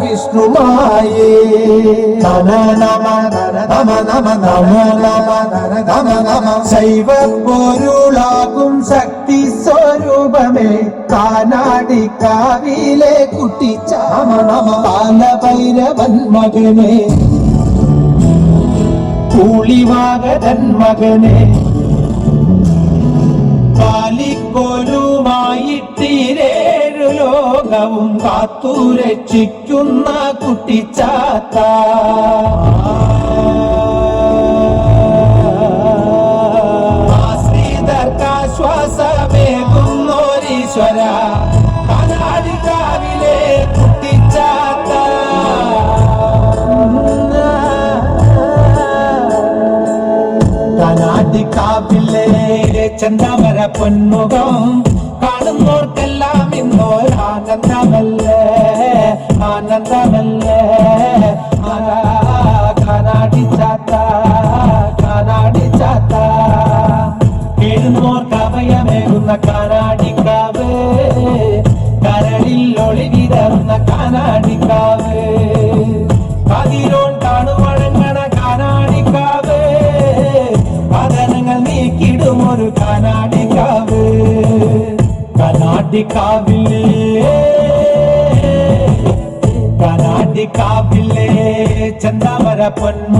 വിഷ്ണുമായേ നമ നമ നമ നമ നമ നമ നമ നമ ശൈവ പൊരുളാകും ശക്തി സ്വരൂപമേ കാനാടി കാവിലെ കുട്ടി നമ കാലഭൈരവൻ മകനെ കൂളിവാകതൻ മകനെ കാലിക്കൊലുമായിട്ടീരേഴു ലോകവും കാത്തു രക്ഷിക്കുന്ന കുട്ടിച്ചാത്ത. കനാട്ടിക്കാവിലെ ചന്ദമര പൊന്മുഖം കാണുന്നോർക്കെല്ലാം ഇന്നോരാനന്ദമല്ലേ? ആനന്ദമല്ലേ? quân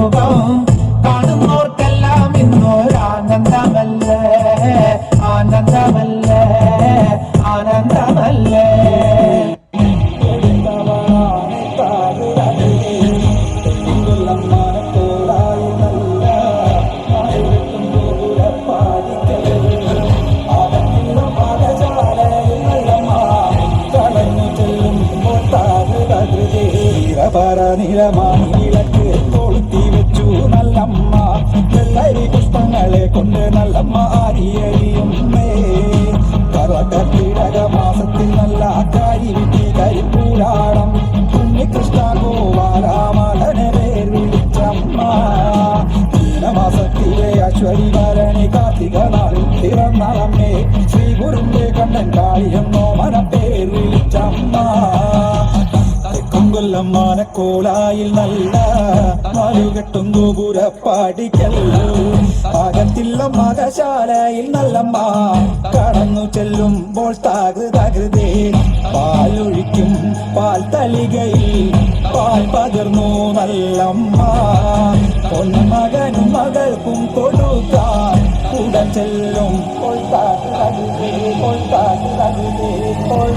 ആരിയറിയുന്നേ കറകത്തിടക മാസത്തിൽ നല്ല ശ്രീ ഗുരുന്റെ കണ്ണൻ കാളിയെന്നോ മനപ്പേർ വിളിച്ചമ്മ കൊല്ലം മാനക്കോളായിൽ നല്ല മാലുകെട്ടുന്നു പുരപ്പാടിക്കൽ അകത്തില്ല മകശാലയിൽ നല്ലമ്മ കടന്നു ചെല്ലുമ്പോൾ താകൃതകൃതേ. പാലൊഴിക്കും പാൽ തളികയിൽ പാൽ പകർന്നു നല്ലമ്മ. പൊന്മകനും മകൾക്കും കൊടുക്കാൻ കൂടെ ചെല്ലും പോൾ താകൃതകൃതേ പോൾ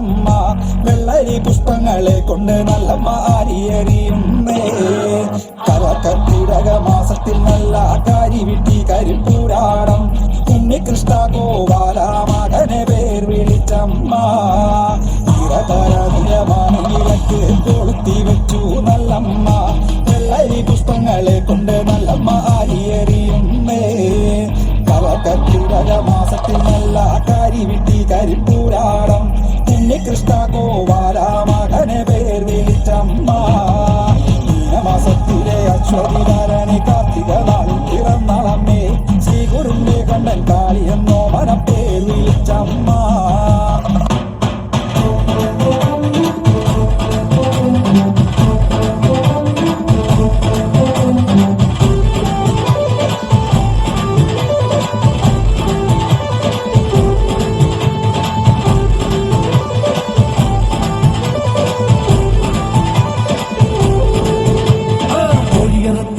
നല്ലമ്മ വെള്ളരി പുഷ്പങ്ങളെ കൊണ്ട് നല്ലമ്മ ആരിയറിയുന്നേ കറക്കത്തിടക മാസത്തിൽ നല്ല കാരി വിട്ടി കരിപ്പൂരാടം ഉണ്ണികൃഷ്ണ ഗോപാല മകനെ പേർ വിളിച്ചമ്മ. നിറപറനിലമാണി വിളക്ക് കൊളുത്തി വെച്ചു നല്ലമ്മ. വെള്ളരി പുഷ്പങ്ങളെ കൊണ്ട് നല്ലമ്മ ആരിയറിയുന്നേ കവകത്തിരക മാസത്തിൽ നല്ല കാരി വിട്ടി കരിപ്പൂരാടം. ഉണ്ണികൃഷ്ണ ഗോപാല മകനെ പേർ വിളിച്ചമ്മ. മാസത്തിലെ അശ്വതി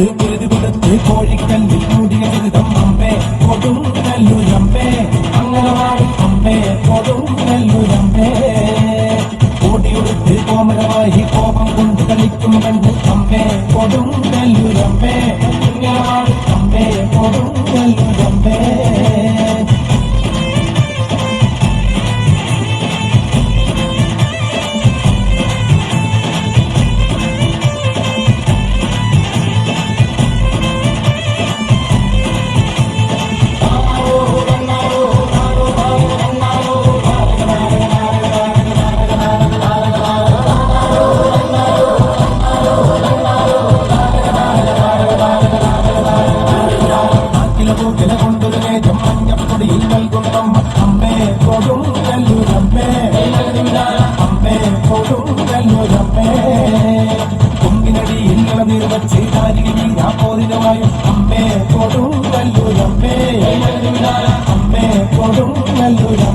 Mm-mm. കൊടും അമ്മേ കൊടും കല്ലൂരമ്മേ അമ്മേ കൊടും കല്ലൂരമ്മേ കൊങ്കിനടിയിൽ നിർവച്ച് ഞാൻ നാപ്പോതിനുമായും അമ്മേ കൊടും കല്ലൂരമ്മേ അമ്മേ കൊടും കല്ലൂരമ്മേ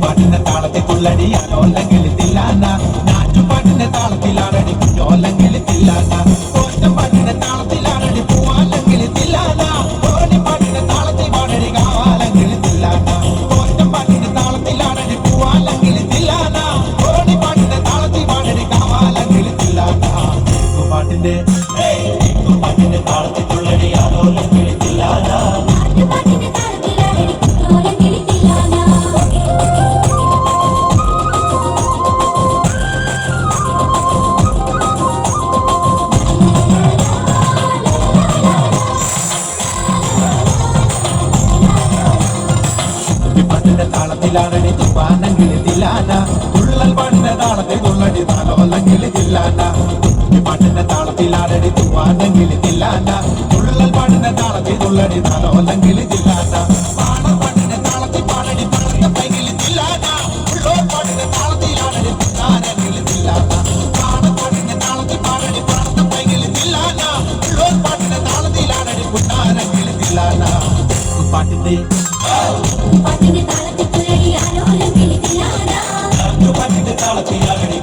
പാട്ടിന്റെ താളത്തിൽ പുള്ളടി അലോലം കെളുത്തില്ലാന്ന നാറ്റുപാട്ടിന്റെ താളത്തിൽ ആടടി കുഞ്ഞോലം താളത്തിൽ താളത്തിലാടടി തൂവാനെങ്കിൽ തില്ലാന തുള്ളൽ പാട്ടിന്റെ താളത്തിൽ തുള്ളടി താലോലെങ്കിൽ തില്ലാന പാണം പാട്ടിന്റെ താളത്തിൽ പാടടി പാടുന്ന പൈകിൽ തില്ലാന ഉള്ളോർ പാട്ടിന്റെ താളത്തിലാടടി തില്ലാന പാണം പാട്ടിന്റെ താളത്തിൽ പാടടി പാടുന്ന പൈകിൽ തില്ലാന ഉള്ളോർ പാട്ടിന്റെ താളത്തിലാടടി പുന്നാനെങ്കിൽ തില്ലാന പാട്ടിന്റെ പാട്ടിന്റെ താളത്തിൽ തുള്ളടി ആലോലം കിളിത്തില്ലാനാ പാട്ടിന്റെ താളത്തിലാടടി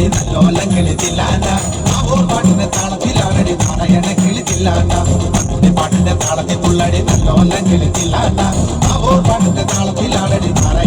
താളത്തിൽ തുള്ളടി നല്ലോലം കിളിച്ചില്ലാണ്ട ആവോർ പാട്ടിന്റെ താളത്തിലാണടി നാണയണ കിളിത്തില്ലാന ഈ പാട്ടിന്റെ താളത്തിൽ പുള്ളടി നല്ലോലം കിളിച്ചില്ലാണ്ട പാട്ടിന്റെ താളത്തിൽ നാണയണ കിളിത്തില്ലാന